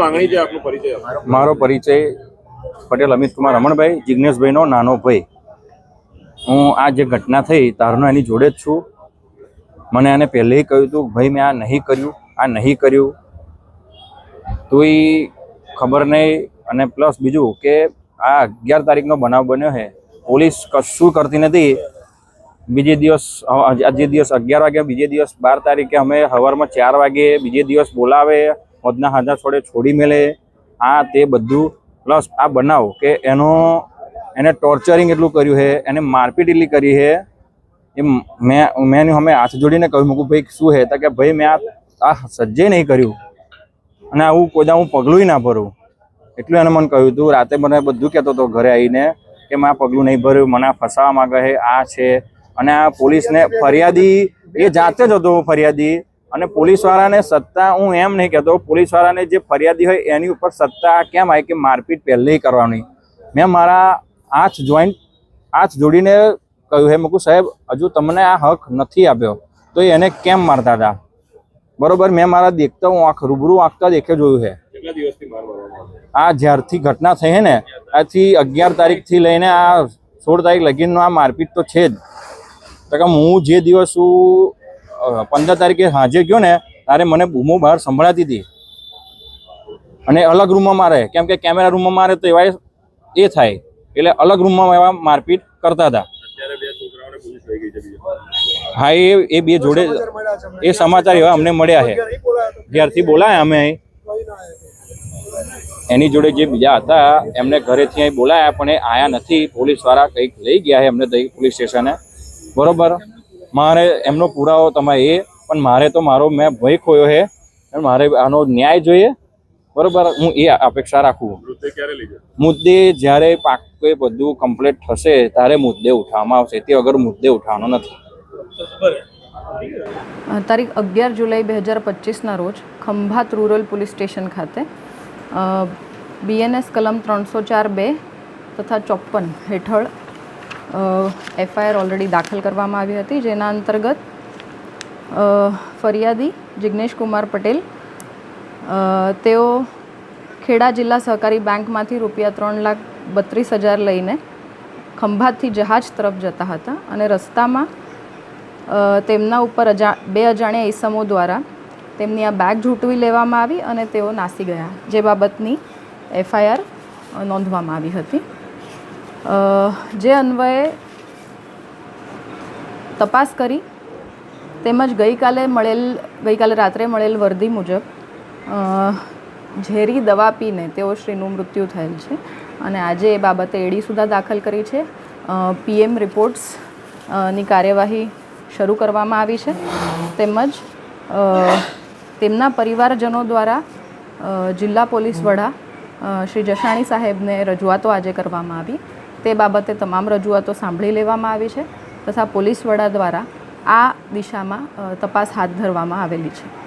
માંગણી છે આપનો પરિચય મારો પરિચય પટેલ અમિત કુમાર રમણભાઈ જિજ્ઞેશભાઈનો નાનો ભાઈ. હું આ જે ઘટના થઈ તારનો એની જોડે જ છું. મને આને પહેલેય કહ્યું હતું, ભાઈ, મેં આ નહીં કર્યું, આ નહીં કર્યું. તોય ખબર નહીં અને પ્લસ બીજું કે આ અગિયાર તારીખનો બનાવ બન્યો છે. પોલીસ કશું કરતી નથી. બીજે દિવસ આજે દિવસ અગિયાર વાગે બીજે દિવસ બાર તારીખે અમે સવારમાં ચાર વાગે બીજે દિવસ બોલાવે. હોદના હાજર છોડે છોડી મેલે. આ તે બધું. પ્લસ આ બનાવ કે એનો, એને ટોર્ચરિંગ એટલું કર્યું છે, એને મારપીટ એટલી કરી છે. એ મેં મેં એની અમે હાથ જોડીને કહ્યું મૂકું ભાઈ, શું છે? તો કે, ભાઈ, મેં આ સજ્જે નહીં કર્યું. અને આવું કોદા હું પગલું ના ભરું. એટલું એને મને કહ્યું હતું રાતે મને બધું કહેતો હતો ઘરે આવીને કે મેં આ પગલું નહીં ભર્યું, મને ફસાવા માગે આ છે. અને આ પોલીસને ફરિયાદી, એ જાતે જ હતો ફરિયાદી અને પોલીસવાળાને સત્તા હું એમ નહીં કહેતો પોલીસવાળાને જે ફરિયાદી હોય એની ઉપર સત્તા કેમ આવી કે મારપીટ પહેલી કરવાની. મેં મારા હાથ જોઈન્ટ હાથ જોડીને કહ્યું હે મૂકું સાહેબ હજુ તમને આ હક નથી આપ્યો તો એને કેમ મારતા હતા? બરોબર મેં મારા દેખતા હું આંખ રૂબરૂ આંખતા દેખે જોયું છે? આ જ્યારથી ઘટના થઈ હે ને આથી અગિયાર તારીખથી લઈને આ સોળ તારીખ લગીનનો આ મારપીટ તો છે જ. તો કે હું જે દિવસ હું પંદર તારીખે હાજર ગયો ને, ત્યારે મને બૂમો બહાર સંભળાતી હતી. અને અલગ રૂમમાં મારે, કેમ કે કેમેરા રૂમમાં મારે તો એવા એ થાય. એટલે અલગ રૂમમાં એવા મારપીટ કરતા હતા. હા, એ એ બે જોડે એ સમાચાર એવા અમને મળ્યા છે. ઘેરથી બોલાયા અમે. એની જોડે જે બીજા હતા, એમને ઘરેથી અહીં બોલાયા, પણ એ આયા નથી. પોલીસવાળા કંઈક લઈ ગયા છે એમને પોલીસ સ્ટેશને. બરોબર? મારે એમનો પુરાવો તમે એ પણ મારે તો મારો મેં ભય ખોયો છે મારે આનો ન્યાય જોઈએ. બરોબર? હું એ અપેક્ષા રાખું. મુદ્દે જ્યારે પાકે બધું કમ્પ્લીટ થશે ત્યારે મુદ્દે ઉઠાવવામાં આવશે. તે વગર મુદ્દે ઉઠાવવાનો નથી. તારીખ અગિયાર જુલાઈ બે હજાર પચીસના રોજ ખંભાત રૂરલ પોલીસ સ્ટેશન ખાતે બીએનએસ કલમ ત્રણસો ચાર બે તથા ચોપ્પન હેઠળ એફઆઈઆર ઓલરેડી દાખલ કરવામાં આવી હતી, જેના અંતર્ગત ફરિયાદી જિજ્ઞેશ કુમાર પટેલ તેઓ ખેડા જિલ્લા સહકારી બેંકમાંથી રૂપિયા ત્રણ લાખ બત્રીસ હજાર લઈને ખંભાતથી જહાજ તરફ જતા હતા અને રસ્તામાં તેમના ઉપર અજા, બે અજાણ્યા ઈસમો દ્વારા તેમની આ બેગ ઝૂંટવી લેવામાં આવી અને તેઓ નાસી ગયા, જે બાબતની એફઆઈઆર નોંધવામાં આવી હતી. જે અન્વયે તપાસ કરી, તેમજ ગઈકાલે મળેલ, ગઈકાલે રાત્રે મળેલ વર્દી મુજબ ઝેરી દવા પીને તેઓ શ્રીનું મૃત્યુ થયેલ છે. અને આજે એ બાબતે એડી સુધા દાખલ કરી છે. પીએમ રિપોર્ટ્સની કાર્યવાહી શરૂ કરવામાં આવી છે. તેમજ તેમના પરિવારજનો દ્વારા જિલ્લા પોલીસ વડા શ્રી જસાણી સાહેબને રજૂઆતો આજે કરવામાં આવી. તે બાબતે તમામ રજૂઆતો સાંભળી લેવામાં આવી છે તથા પોલીસ વડા દ્વારા આ દિશામાં તપાસ હાથ ધરવામાં આવેલી છે.